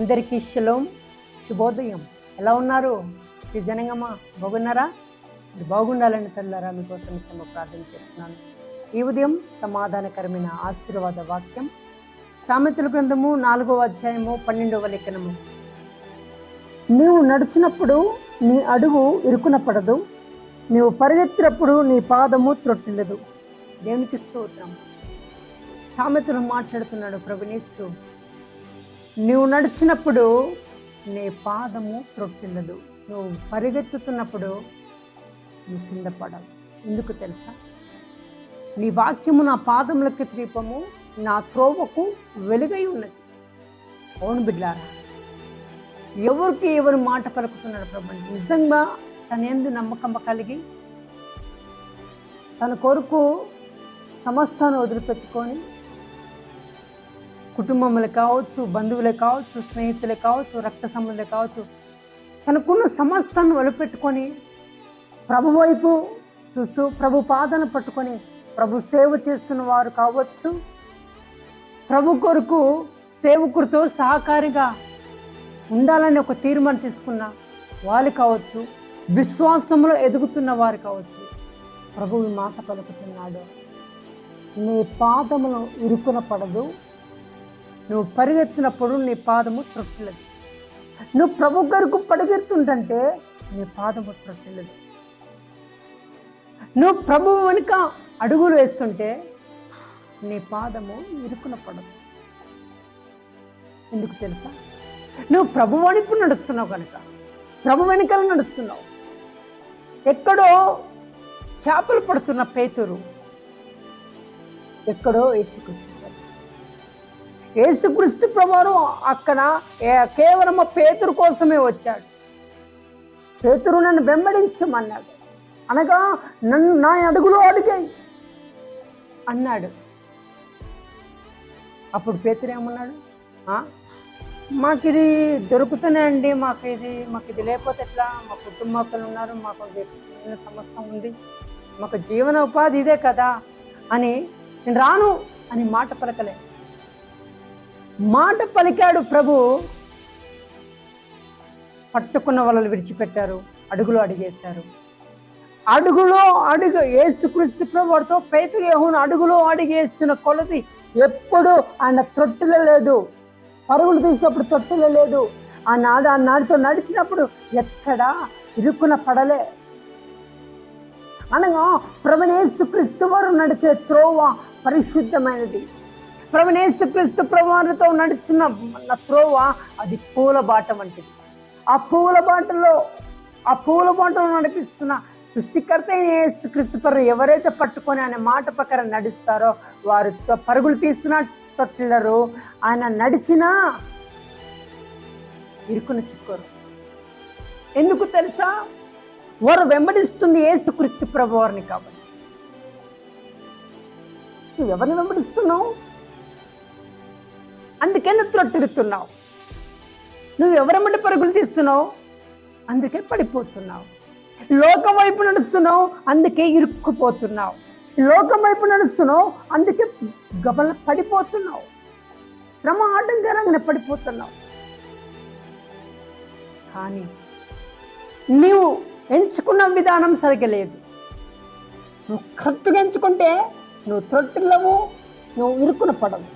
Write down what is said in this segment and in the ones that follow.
అందరికీ శలోం శుభోదయం. ఎలా ఉన్నారు? ఈ జనంగమ్మా బాగున్నారా? మీరు బాగుండాలని తల్లారా మీకోసం నిత్యము ప్రార్థన చేస్తున్నాను. ఈ ఉదయం సమాధానకరమైన ఆశీర్వాద వాక్యం సామెతల గ్రంథము నాలుగవ అధ్యాయము పన్నెండవ లేఖనము. నీవు నడుచునప్పుడు నీ అడుగు ఇరుకున పడదు నీవు పరిగెత్తినప్పుడు నీ పాదము త్రొట్టిల్లదు. దేవునికి స్తోత్రం. సామెతలు మాట్లాడుతున్నాడు ప్రభునేసు. నువ్వు నడిచినప్పుడు నీ పాదము త్రొట్టిల్లదు. నువ్వు పరిగెత్తుతున్నప్పుడు నువ్వు కింద పడవు ఎందుకు తెలుసా? నీ వాక్యము నా పాదములకి దీపము నా త్రోవకు వెలుగై ఉన్నది. అవును బిడ్డారా ఎవరికి ఎవరు మాట పలుకుతున్నాడు ప్రభు? నిజంగా తన ఎందు నమ్మకం కలిగి తన కొరకు సమస్తాన్ని వదిలిపెట్టుకొని కుటుంబములు కావచ్చు బంధువులే కావచ్చు స్నేహితులే కావచ్చు రక్త సంబంధులు కావచ్చు తనకున్న సమస్తాన్ని వదిలిపెట్టుకొని ప్రభు వైపు చూస్తూ ప్రభు పాదన పట్టుకొని ప్రభు సేవ చేస్తున్న వారు కావచ్చు. ప్రభు కొరకు సేవకుడితో సహకారిగా ఉండాలని ఒక తీర్మానం తీసుకున్న వాళ్ళు కావచ్చు విశ్వాసంలో ఎదుగుతున్న వారు కావచ్చు ప్రభు ఈ మాట పలుకుతున్నాడు. నీ పాదములు ఇరుకున పడదు. నువ్వు పరిగెత్తినప్పుడు నీ పాదము త్రొట్టలేదు నువ్వు ప్రభు కొరకు పరిగెత్తుంటే నీ పాదము త్రొట్టలేదు నువ్వు ప్రభు వెనుక అడుగులు వేస్తుంటే నీ పాదము ఇరుకున పడదు ఎందుకు తెలుసా? నువ్వు ప్రభు వైపు నడుస్తున్నావు కనుక ప్రభు వెనుకలు నడుస్తున్నావు. ఎక్కడో చేపలు పడుతున్న పేతురు ఎక్కడో వేసుకుంటున్నాడు యేసుక్రీస్తు ప్రభువారు అక్కడ కేవలం పేతురు కోసమే వచ్చాడు. పేతురు నన్ను వెంబడించమన్నాడు. అనగా నన్ను నా అడుగులో అడిగాయి అన్నాడు. అప్పుడు పేతురు ఏమన్నాడు? మాకు ఇది దొరుకుతూనే అండి మాకు ఇది మాకు ఇది లేకపోతే ఎట్లా? మా కుటుంబకులు ఉన్నారు మాకు సమస్య ఉంది? మాకు జీవన ఉపాధి ఇదే కదా అని నేను రాను అని మాట పలకలేదు మాట పలికాడు ప్రభు. పట్టుకున్న వాళ్ళని విడిచిపెట్టారు. అడుగులో అడిగేశారు. అడుగులో అడుగు ఏసుక్రీస్తు ప్రభుతో పేతురు యెహోను అడుగులో అడిగేసిన కొలది ఎప్పుడు ఆయన తొట్టులో లేదు. పరుగులు తీసినప్పుడు తొట్టులో లేదు. ఆ నాడు ఆ నాడుతో నడిచినప్పుడు ఎక్కడా ఇరుక్కున పడలే. అనగా ప్రవణేశు క్రీస్తు వారు నడిచే త్రోవ పరిశుద్ధమైనది. ప్రవణేశు క్రీస్తు ప్రభువారితో నడిచిన మన త్రోవ అది పూల బాట వంటిది. ఆ పూల బాటలో ఆ పూల బాటలో నడిపిస్తున్న సృష్టికర్త యేసు క్రీస్తు పరు ఎవరైతే పట్టుకొని ఆయన మాట ప్రకారం నడుస్తారో వారు పరుగులు తీస్తున్న తొట్టిల్లరు ఆయన నడిచినా ఇరుకున చిక్కోరు. ఎందుకు తెలుసా? వారు వెంబడిస్తుంది యేసుక్రీస్తు ప్రభు వారిని కాబట్టి. నువ్వు ఎవరిని వెంబడిస్తున్నావు? అందుకే నువ్వు త్రొట్టిరుతున్నావు. నువ్వు ఎవరెమ్మటి పరుగులు తీస్తున్నావు? అందుకే పడిపోతున్నావు. లోకం వైపు నడుస్తున్నావు అందుకే ఇరుక్కుపోతున్నావు. లోకం వైపు నడుస్తున్నావు అందుకే గబల పడిపోతున్నావు. శ్రమ ఆటంకరంగా పడిపోతున్నావు. కానీ నీవు ఎంచుకున్న విధానం సరిగలేదు లేదు. నువ్వు కత్తుగా ఎంచుకుంటే నువ్వు త్రొట్టిల్లవు నువ్వు ఇరుకున పడవు.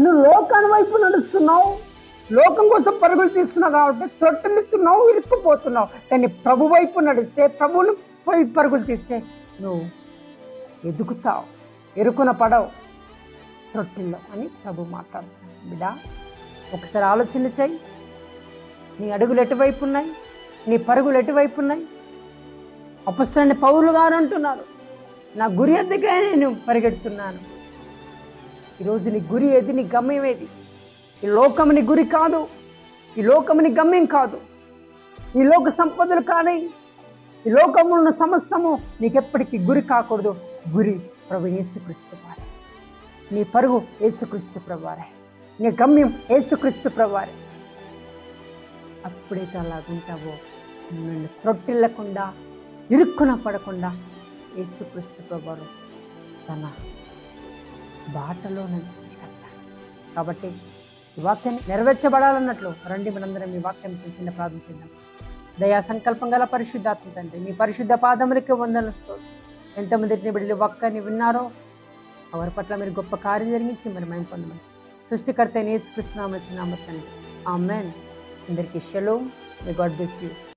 నువ్వు లోకాన్ని వైపు నడుస్తున్నావు. లోకం కోసం పరుగులు తీస్తున్నావు కాబట్టి త్రొట్టెలుతున్నావు ఇరుక్కుపోతున్నావు. కానీ ప్రభు వైపు నడిస్తే ప్రభుని పోయి పరుగులు తీస్తే నువ్వు ఎదుగుతావు ఎరుకున పడవు. త్రొట్టిల్లో అని ప్రభు మాట్లాడుతున్నాడు. బిడా ఒకసారి ఆలోచన చేయి. నీ అడుగులు ఎటువైపు ఉన్నాయి? నీ పరుగులు ఎటువైపు ఉన్నాయి? అపస్తులని పౌరులు గారు అంటున్నారు నా గురి ఎద్దకే నేను పరిగెడుతున్నాను? ఈరోజు నీ గురి ఏది నీ గమ్యం ఏది? ఈ లోకం నీ గురి కాదు ఈ లోకం నీ గమ్యం కాదు. ఈ లోక సంపదలు కానీ ఈ లోకంలో ఉన్న సమస్తము నీకెప్పటికీ గురి కాకూడదు. గురి ప్రభు యేసుక్రీస్తు వారే. నీ పరుగు యేసుక్రీస్తు ప్రభువారే నీ గమ్యం యేసుక్రీస్తు ప్రభువారే అప్పుడైతే అలాగుంటావో? నన్ను త్రొట్టిల్లకుండా ఇరుక్కున పడకుండా యేసుక్రీస్తు ప్రభువారు తన బాటలో నడిచికెళ్తాడు కాబట్టి ఈ వాక్యాన్ని నెరవేర్చబడాలన్నట్లు రండి మనందరం ఈ వాక్యం చిన్న ప్రార్థన చేద్దాం. దయా సంకల్పం గల పరిశుద్ధాత్మ తండ్రి మీ పరిశుద్ధ పాదములకి వందనస్తూ ఎంతమంది బిడ్డలు ఒక్కని విన్నారో ఎవరి పట్ల మీరు గొప్ప కార్యం జరిగించి మరి మేము పొందమని సృష్టికర్త నేసుకృష్ణామని తండ్రి. ఆమెన్. అందరికీ షలో. May God bless you.